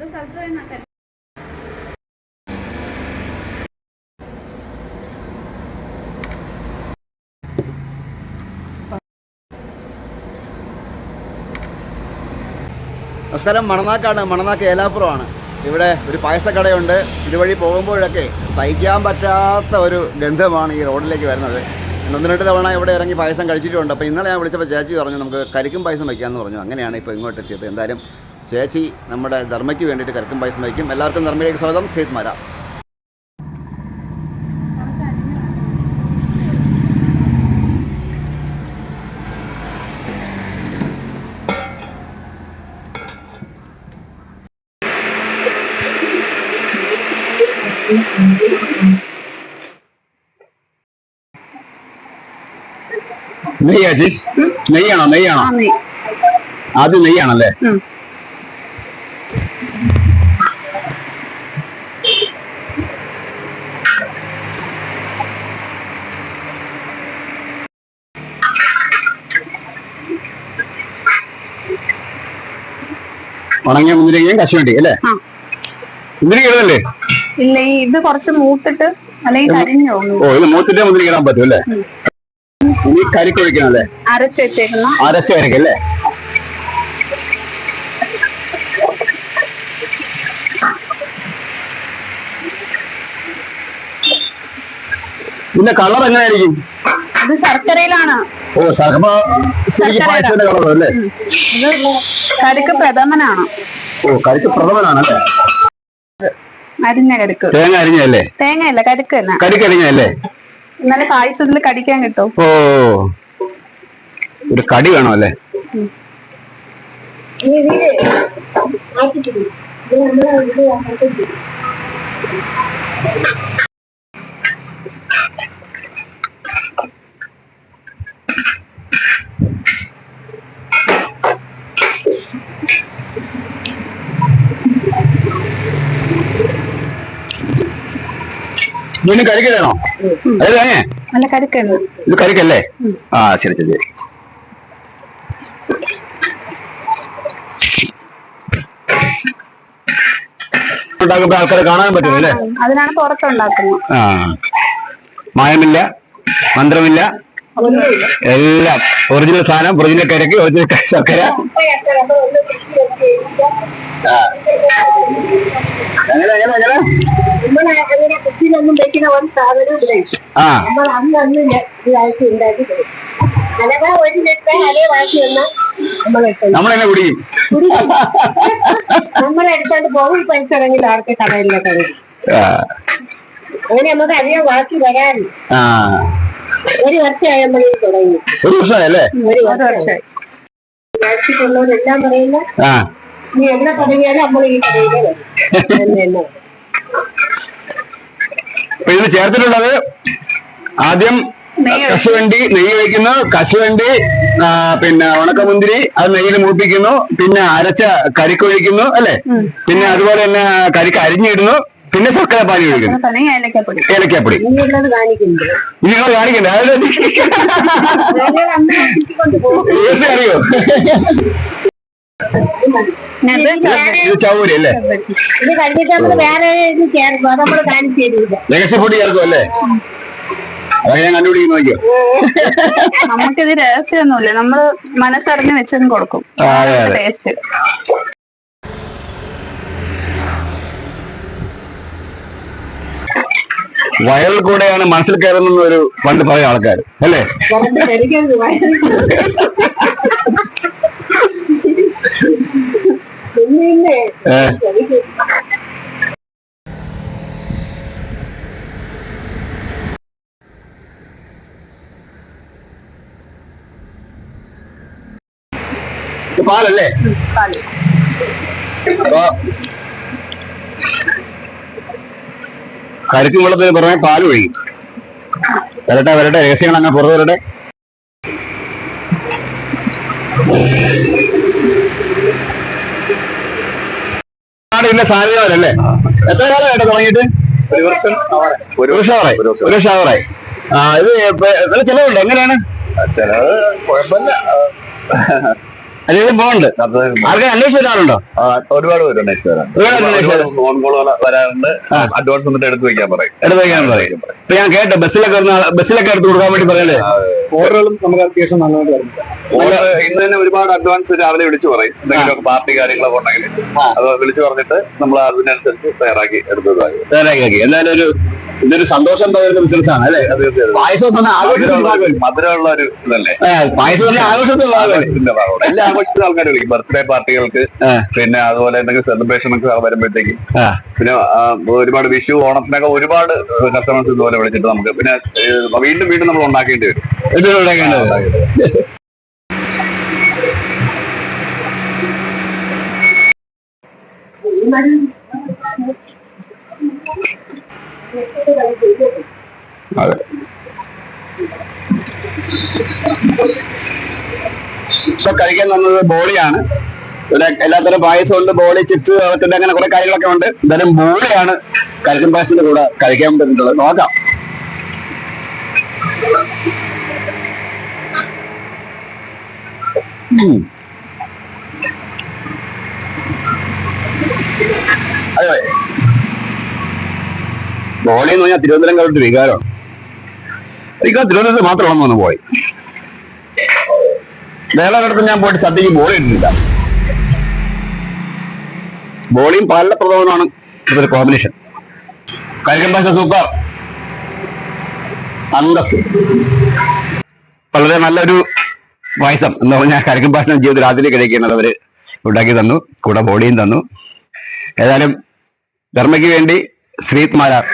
ഇത് സ്ഥലത്ത് പോയി നോക്കാം നമസ്കാരം. മണനാക്കാണ് മണനാക്ക് ഏലാപ്പുറമാണ് ഇവിടെ ഒരു പായസക്കടയുണ്ട്. ഇതുവഴി പോകുമ്പോഴൊക്കെ സഹിക്കാൻ പറ്റാത്ത ഒരു ഗന്ധമാണ് ഈ റോഡിലേക്ക് വരുന്നത്. ഒന്ന് രണ്ട് തവണ ഇവിടെ ഇറങ്ങി പായസം കഴിച്ചിട്ടുണ്ട്. അപ്പോൾ ഇന്നലെ ഞാൻ വിളിച്ചപ്പോൾ ചേച്ചി പറഞ്ഞു നമുക്ക് കരിക്കും പായസം വയ്ക്കാമെന്ന് പറഞ്ഞു. അങ്ങനെയാണ് ഇപ്പോൾ ഇങ്ങോട്ട് എത്തിയത് എന്തായാലും ചേച്ചി നമ്മുടെ ധർമ്മയ്ക്ക് വേണ്ടിയിട്ട് കരക്കും പായസം വയ്ക്കും. എല്ലാവർക്കും ധർമ്മയിലേക്ക് സ്വാഗതം. സീത് മര. നെയ്യാ ചേച്ചി? നെയ്യാണോ? നെയ്യാണോ? ആദ്യം നെയ്യാണല്ലേ? ഉണങ്ങിയ മുന്തിരിങ്ങയും കശുവണ്ടി അല്ലേ? ആ. മുന്തിരി ഇടുന്നല്ലേ? ഇല്ല ഈ ഇത് കുറച്ച് മൂത്തിട്ട് അല്ലെങ്കിൽ കരിഞ്ഞു ഓ ഇത് മൂത്തിന്റെ മുന്തിരി ഇടാൻ പറ്റും അല്ലേ? ഇനി കരിക്കൊഴിക്കണം അല്ലേ? അരച്ച് വെച്ചേക്കുന്ന. അരച്ച കരിക്ക് അല്ലേ? ഇതിന്റെ കളർ എങ്ങനെയായിരിക്കും? ഇത് ശർക്കരയിലാണ്. ഓ അപ്പൊ അല്ലേ ഇത് കരുക്ക് പ്രഥമനാണ്. ഓ കരിക്ക് പ്രഥമനാണ് അല്ലേ? അരിഞ്ഞ കരുക്ക് തേങ്ങ അരിഞ്ഞല്ലേ തേങ്ങയല്ല കരുക്ക് തന്നെ. കരിക്ക് അരിഞ്ഞല്ലേ ഇന്നലെ പായസത്തിൽ കടിക്കാൻ കിട്ടും. ഓ ഒരു കടി വേണോ അല്ലേ? ഇതിന് കരിക്ക് വേണോ അത് തേങ്ങ നല്ല കരുക്കുണ്ട് ഇത് കരുക്കല്ലേ ആ ശരി ശരി. ശരി ഉണ്ടാക്കുമ്പോ ആൾക്കാരെ കാണാൻ പറ്റും അല്ലേ? അതിനാണ് പുറത്തുണ്ടാക്കുന്നത് ആ. മായമില്ല മന്ത്രമില്ല. എല്ലാം ഒറിജിനൽ സാധനം ഒറിജിനൽ കിഴക്ക് ഒറിജിനൽ ശർക്കര. വെക്കുന്ന ഒരു ആ. നമ്മൾ അന്ന് അന്ന് ഇതായിട്ട് ഉണ്ടാക്കി അഥവാ ഒരു അതേ വന്നാൽ കുടിക്കും നമ്മൾ എടുത്തോണ്ട് പോകും പൈസ ഇറങ്ങില്ല ആർക്ക് കടയിലൊക്കെ. അങ്ങനെ നമുക്ക് അധികം ബാക്കി വരാൻ ഒരു വർഷമായി തുടങ്ങി. ഒരു വർഷമല്ലേ ഒരു ഒരു വർഷം വർഷമായി ബാക്കിയുള്ളവരെല്ലാം പറയുന്ന ആ. നീ എന്നെ തുടങ്ങിയാലും നമ്മൾ ഈ എന്ന്. തന്നെ. ചേർത്തിട്ടുള്ളത് ആദ്യം കശുവണ്ടി നെയ്യ് വയ്ക്കുന്നു കശുവണ്ടി പിന്നെ ഉണക്കമുന്തിരി അത് നെയ്യിൽ മൂപ്പിക്കുന്നു. പിന്നെ അരച്ച കരിക്കൊഴിക്കുന്നു അല്ലെ? പിന്നെ അതുപോലെ തന്നെ കരിക്ക് അരിഞ്ഞിടുന്നു. പിന്നെ ശർക്കര പാനി ഒഴിക്കുന്നു ഏലക്കപ്പൊടി. നിങ്ങൾ കാണിക്കണ്ടേ? അതായത് അറിയോ? ചൗരി അല്ലേ? ഇത് കഴിഞ്ഞിട്ട് നമ്മൾ വേറെ ചേർക്കും. അത് നമ്മൾ കാണിച്ചു തരില്ല രഹസ്യപ്പൊടി ചേർക്കും അല്ലേ? അതൊക്കെ ഞാൻ കണ്ടുപിടിക്കുന്നു നോക്കിയോ? നമുക്കിത് രഹസ്യമൊന്നുമില്ല. നമ്മൾ മനസ്സറിഞ്ഞ് വെച്ചതും കൊടുക്കും. ടേസ്റ്റ് വയറിൽ കൂടെയാണ് മനസ്സിൽ കയറുന്ന ഒരു പണ്ട് പറയും ആൾക്കാർ അല്ലേ? പാലല്ലേ വയറിൽ. പിന്നെ ഇല്ലേ, ഏ, കഴിക്കരുത്. ഇത് പാലല്ലേ പാൽ. അപ്പൊ കരുക്കും വെള്ളത്തിന് പുറമെ പാൽ ഒഴിക്കും വരട്ടെ വരട്ടെ രഹസ്യങ്ങൾ അങ്ങനെ പുറത്തു വരട്ടെ. ഇതിന്റെ എത്ര കാലമായിട്ട് തുടങ്ങിയിട്ട്? ഒരു വർഷം ഒരു വർഷമാറായി ഒരു വർഷമായി ആ ഇത് ചെലവുണ്ട്? എങ്ങനെയാണ്? ചിലവ് കുഴപ്പമില്ല. അല്ലെങ്കിൽ പോകുന്നുണ്ട് ആൾക്കാർ അന്വേഷിച്ച ഒരാളുണ്ടോ ആ, ഒരുപാട് പേര് അന്വേഷിച്ചു ഒരുപാട് ഫോൺ കോൾ വരാറുണ്ട്. അഡ്വാൻസ് എടുത്ത് വെക്കാൻ പറയും. എടുത്ത് വെക്കാൻ പറയും. ഇപ്പൊ ഞാൻ കേട്ടോ ബസ്സിലൊക്കെ ബസ്സിലൊക്കെ എടുത്ത് കൊടുക്കാൻ വേണ്ടി പറയല്ലേ? ഓർഡറുകളും നമുക്ക് അത്യാവശ്യം നന്നായിട്ട് വരുന്നുണ്ട് ഇന്ന് തന്നെ ഒരുപാട് അഡ്വാൻസ് രാവിലെ വിളിച്ചു പറയും. എന്തെങ്കിലും പാർട്ടി കാര്യങ്ങളൊക്കെ ഉണ്ടെങ്കിൽ അത് വിളിച്ചു പറഞ്ഞിട്ട് നമ്മൾ അതിനനുസരിച്ച് തയ്യാറാക്കി എടുത്തതായി തയ്യാറാക്കി എന്തായാലും ഒരു ഇതൊരു സന്തോഷം തോന്നുന്ന ബിസിനസ് ആണ് അല്ലെ? പായസം എന്ന് പറഞ്ഞാൽ? മധുരമുള്ള ഒരു ഇതല്ലേ? പായസം പറഞ്ഞാൽ എല്ലാ ആഘോഷത്തിനും ആൾക്കാർ വിളിക്കും. ബർത്ത്ഡേ പാർട്ടികൾക്ക് പിന്നെ അതുപോലെ എന്തെങ്കിലും സെലിബ്രേഷൻ ഒക്കെ വരുമ്പോഴത്തേക്ക്. പിന്നെ ഒരുപാട് വിഷു ഓണത്തിനൊക്കെ ഒരുപാട് കസ്റ്റമേഴ്സ് ഇതുപോലെ വിളിച്ചിട്ട് നമുക്ക് പിന്നെ വീണ്ടും വീണ്ടും നമ്മൾ ഉണ്ടാക്കേണ്ടി വരും. ഇതിലുണ്ടാക്കേണ്ടത് അതെ. ഇപ്പൊ കഴിക്കാൻ തന്നത് ബോളിയാണ്. ഇവിടെ എല്ലാത്തരം പായസം ഉണ്ട് ബോളി ചിപ്സ് അതൊക്കെ അങ്ങനെ കുറെ കാര്യങ്ങളൊക്കെ ഉണ്ട്. എന്തായാലും ബോളിയാണ് കരിക്കൻ പായസത്തിന്റെ കൂടെ കഴിക്കാൻ പറ്റുന്നത്. നോക്കാം. അതെ. ബോളി എന്ന് പറഞ്ഞാൽ തിരുവനന്തപുരം കാലത്ത് വികാരമാണ്. എനിക്ക് തിരുവനന്തപുരത്ത് മാത്രമാണെന്ന് തോന്നുന്നു പോയി. വേറെ ഒരിടത്ത് ഞാൻ പോയിട്ട് സദ്യക്ക് ബോളി ഇട്ടിട്ടില്ല. ബോളിയും പാലിലെ പ്രധാനമാണ് ഇതൊരു കോമ്പിനേഷൻ കരിക്കൻ സൂപ്പർ അന്തസ്. വളരെ നല്ലൊരു പായസം. എന്ന് പറഞ്ഞാൽ കരിക്കൻ പായസം ജീവിതത്തിൽ രാത്രി കഴിക്കുന്നത് അവർ ഉണ്ടാക്കി തന്നു. കൂടെ ബോഡിയും തന്നു. ഏതായാലും ധർമ്മയ്ക്ക് വേണ്ടി ശ്രീത് മാരാർ